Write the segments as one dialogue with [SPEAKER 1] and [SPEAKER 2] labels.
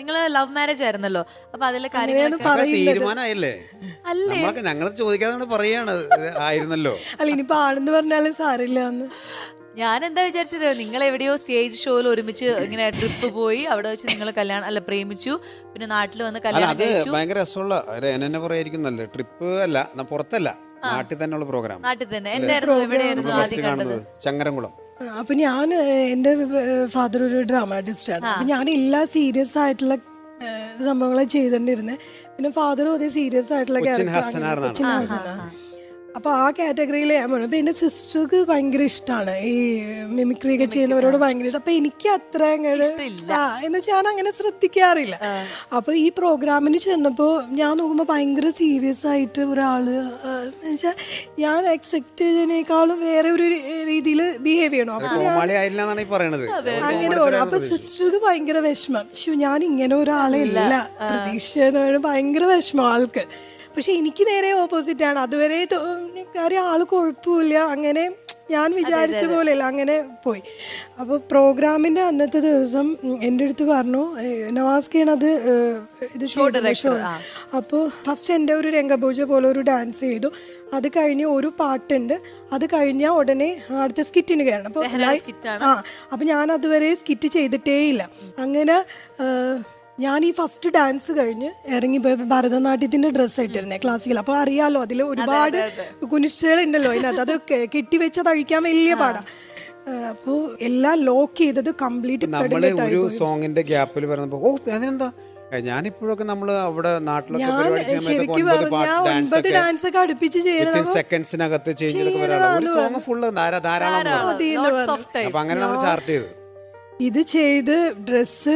[SPEAKER 1] നിങ്ങൾ love marriage ആയിരുന്നല്ലോ. അപ്പൊ അതിലെ
[SPEAKER 2] കാര്യങ്ങൾ
[SPEAKER 1] കാര്യങ്ങളൊക്കെ
[SPEAKER 2] പറയുന്നത്
[SPEAKER 3] തീരുമാനമായില്ലേ?
[SPEAKER 1] അല്ലേ?
[SPEAKER 3] നമ്മളൊക്കെ ഞങ്ങൾ ചോദിക്കാതെ പറയാണ് ആയിരുന്നല്ലോ.
[SPEAKER 2] അല്ല ഇനിയിപ്പോ ആണെന്ന് പറഞ്ഞാലും സാരില്ല എന്ന്.
[SPEAKER 1] ഞാൻ എന്താ വിചാരിച്ചത്? നിങ്ങൾ എവിടെയോ സ്റ്റേജ് ഷോയിൽ ഒരുമിച്ച് ഇങ്ങനെ ട്രിപ്പ് പോയി അവിടെ വെച്ച് നിങ്ങൾ കല്യാണം അല്ല പ്രേമിച്ചു പിന്നെ നാട്ടിൽ വന്ന് കല്യാണം
[SPEAKER 3] അത്
[SPEAKER 1] കഴിച്ചു.
[SPEAKER 3] ഭയങ്കര രസമുള്ള ഒരു എന്നെ പറയായിരിക്കുന്നല്ലേ ട്രിപ്പ് അല്ല പുറത്തല്ല. നാട്ടിൽ തന്നെയുള്ള പ്രോഗ്രാം
[SPEAKER 1] നാട്ടിൽ തന്നെ. എന്തായിരുന്നു? എവിടെയായിരുന്നു ആദ്യം കണ്ടത്?
[SPEAKER 3] ചങ്ങരംകുളം.
[SPEAKER 2] അപ്പൊ ഞാൻ എന്റെ ഫാദർ ഒരു ഡ്രാമാറ്റിസ്റ്റ് ആണ്. അപ്പൊ ഞാൻ എല്ലാ സീരിയസ് ആയിട്ടുള്ള സംഭവങ്ങളെ ചെയ്തിട്ടുണ്ടിരുന്നത് പിന്നെ ഫാദറും അതേ സീരിയസ് ആയിട്ടുള്ള
[SPEAKER 3] കൊച്ചിൻ
[SPEAKER 2] character ആണ്.
[SPEAKER 3] ഹസനാർന്നാണ്.
[SPEAKER 2] കൊച്ചിൻ ഹസനാർ. അപ്പൊ ആ കാറ്റഗറിയിൽ ഞാൻ പറഞ്ഞു അപ്പൊ എന്റെ സിസ്റ്റർക്ക് ഭയങ്കര ഇഷ്ടമാണ് ഈ മിമിക്രി ഒക്കെ ചെയ്യുന്നവരോട് ഭയങ്കര ഇഷ്ടം. അപ്പം എനിക്ക് അത്ര
[SPEAKER 1] അങ്ങോട്ട്.
[SPEAKER 2] ആ എന്ന് വെച്ചാൽ ഞാൻ അങ്ങനെ ശ്രദ്ധിക്കാറില്ല. അപ്പോൾ ഈ പ്രോഗ്രാമിന് ചെന്നപ്പോൾ ഞാൻ നോക്കുമ്പോൾ ഭയങ്കര സീരിയസ് ആയിട്ട് ഒരാൾ എന്ന് വെച്ചാൽ ഞാൻ എക്സെപ്റ്റ് ചെയ്തതിനേക്കാളും വേറെ ഒരു രീതിയിൽ ബിഹേവ് ചെയ്യണം?
[SPEAKER 3] അപ്പോൾ
[SPEAKER 2] അങ്ങനെ പോകണം അപ്പോൾ സിസ്റ്റർക്ക് ഭയങ്കര വിഷമം. ശോ ഞാൻ ഇങ്ങനെ ഒരാളെ ഇല്ല. പ്രതീക്ഷ എന്ന് പറയുന്നത് ഭയങ്കര വിഷമം ആൾക്ക്. പക്ഷെ എനിക്ക് നേരെ ഓപ്പോസിറ്റ് ആണ്. അതുവരെ കാര്യം ആൾ കുഴപ്പമില്ല. അങ്ങനെ ഞാൻ വിചാരിച്ച പോലെയല്ല. അങ്ങനെ പോയി. അപ്പോൾ പ്രോഗ്രാമിന്റെ അന്നത്തെ ദിവസം എന്റെ അടുത്ത് പറഞ്ഞു നവാസ് നവാസ്കയാണ് അത് ഇത് ഷോ അപ്പോൾ ഫസ്റ്റ് എന്റെ ഒരു രംഗപൂജ പോലെ ഒരു ഡാൻസ് ചെയ്തു. അത് കഴിഞ്ഞ് ഒരു പാട്ടുണ്ട്. അത് കഴിഞ്ഞാൽ ഉടനെ അടുത്ത സ്കിറ്റിന് കയറണം അപ്പോൾ ആ അപ്പോൾ ഞാൻ അതുവരെ സ്കിറ്റ് ചെയ്തിട്ടേ ഇല്ല അങ്ങനെ ഞാൻ ഈ ഫസ്റ്റ് ഡാൻസ് കഴിഞ്ഞ് ഇറങ്ങിപ്പോയി ഭരതനാട്യത്തിന്റെ ഡ്രസ്സ് ഇട്ടിരുന്നേ ക്ലാസ്സിക്കൽ അപ്പൊ അറിയാലോ അതിൽ ഒരുപാട് കുനിശ്ചകളുണ്ടല്ലോ ഉണ്ടല്ലോ അതിനകത്ത് അത് കെ- കെട്ടിവെച്ചത് അഴിക്കാൻ വലിയ പാടാ. അപ്പോ എല്ലാം ലോക്ക് ചെയ്തത് കംപ്ലീറ്റ്
[SPEAKER 3] നമ്മൾ ഒരു സോങ്ങിന്റെ ഗ്യാപ്പിൽ പറഞ്ഞപ്പോ ഓ അതിനെന്താ? ഞാൻ ഞാനിപ്പോഴൊക്കെ നമ്മൾ അവിടെ നാട്ടിലൊക്കെ ഒൻപത് ഡാൻസ് ഒക്കെ
[SPEAKER 2] അടുപ്പിച്ച്
[SPEAKER 3] സെക്കൻഡ്സിനകത്ത് ഒരു സോങ് ഫുള്ള് ധാരാളം. അപ്പൊ അങ്ങനെ നമ്മൾ ചാർട്ട് ചെയ്തു.
[SPEAKER 2] ഇത് ചെയ്ത് ഡ്രസ്സ്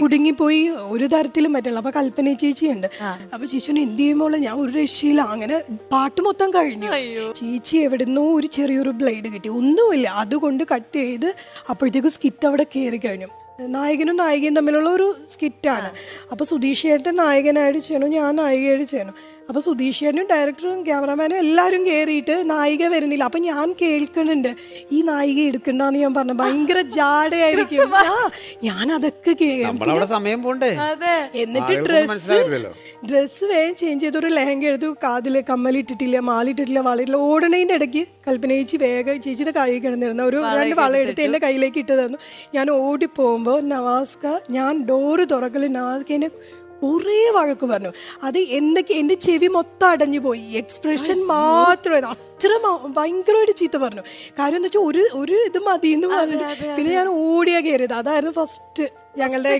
[SPEAKER 1] കുടുങ്ങിപ്പോയി.
[SPEAKER 2] ഒരു തരത്തിലും പറ്റില്ല. അപ്പൊ കൽപ്പന ചേച്ചിയുണ്ട്. അപ്പൊ ശിശുവിന് എന്ത് ചെയ്യുമ്പോൾ ഞാൻ ഒരു രക്ഷയില്ല. അങ്ങനെ പാട്ട് മൊത്തം കഴിഞ്ഞു. ചേച്ചി എവിടുന്നോ ഒരു ചെറിയൊരു ബ്ലേഡ് കിട്ടി. ഒന്നുമില്ല. അതുകൊണ്ട് കട്ട് ചെയ്ത് അപ്പോഴത്തേക്ക് സ്കിറ്റ് അവിടെ കയറി കഴിഞ്ഞു. നായകനും നായികയും തമ്മിലുള്ള ഒരു സ്കിറ്റാണ്. അപ്പൊ സുധീഷ് നായകനായിട്ട് ചെയ്യണം ഞാൻ നായികയായിട്ട് ചെയ്യണം അപ്പൊ സുധീഷേനും ഡയറക്ടറും ക്യാമറാമാനും എല്ലാവരും കയറിയിട്ട് നായിക വരുന്നില്ല. അപ്പം ഞാൻ കേൾക്കുന്നുണ്ട് ഈ നായിക എടുക്കണ്ടെന്ന് ഞാൻ പറഞ്ഞു. ഭയങ്കര ജാടയായിരിക്കും. ആ ഞാൻ അതൊക്കെ
[SPEAKER 3] സമയം പോണ്ടേ?
[SPEAKER 1] അതെ.
[SPEAKER 2] എന്നിട്ട്
[SPEAKER 3] ഡ്രസ്
[SPEAKER 2] ഡ്രസ്സ് ഡ്രസ്സ് വേഗം ചേഞ്ച് ചെയ്ത് ഒരു ലെഹങ്ക എടുത്തു കാതിൽ കമ്മലിട്ടിട്ടില്ല മാലിട്ടിട്ടില്ല വളയിട്ടില്ല. ഓടണേന്റെ ഇടയ്ക്ക് കൽപ്പന ചേച്ചി വേഗം ചേച്ചിയുടെ കൈ കിടന്നിരുന്ന ഒരു രണ്ട് വള എടുത്ത് എന്റെ കയ്യിലേക്ക് ഇട്ട് തന്നു. ഞാൻ ഓടി പോകുമ്പോൾ നവാസ്ക ഞാൻ ഡോറ് തുറക്കൽ നവാസ്ക എന്നെ കുറേ വഴക്ക് പറഞ്ഞു. അത് എന്തൊക്കെ എന്റെ ചെവി മൊത്തം അടഞ്ഞു പോയി. എക്സ്പ്രഷൻ മാത്രം അത്ര ഭയങ്കരമായിട്ട് ചീത്ത പറഞ്ഞു. കാര്യം എന്താ വെച്ചാൽ ഒരു ഒരു ഇത് മതി എന്ന് പറഞ്ഞിട്ട് പിന്നെ ഞാൻ ഓടിയാ കയറിയത്. അതായിരുന്നു ഫസ്റ്റ് ഞങ്ങളുടെ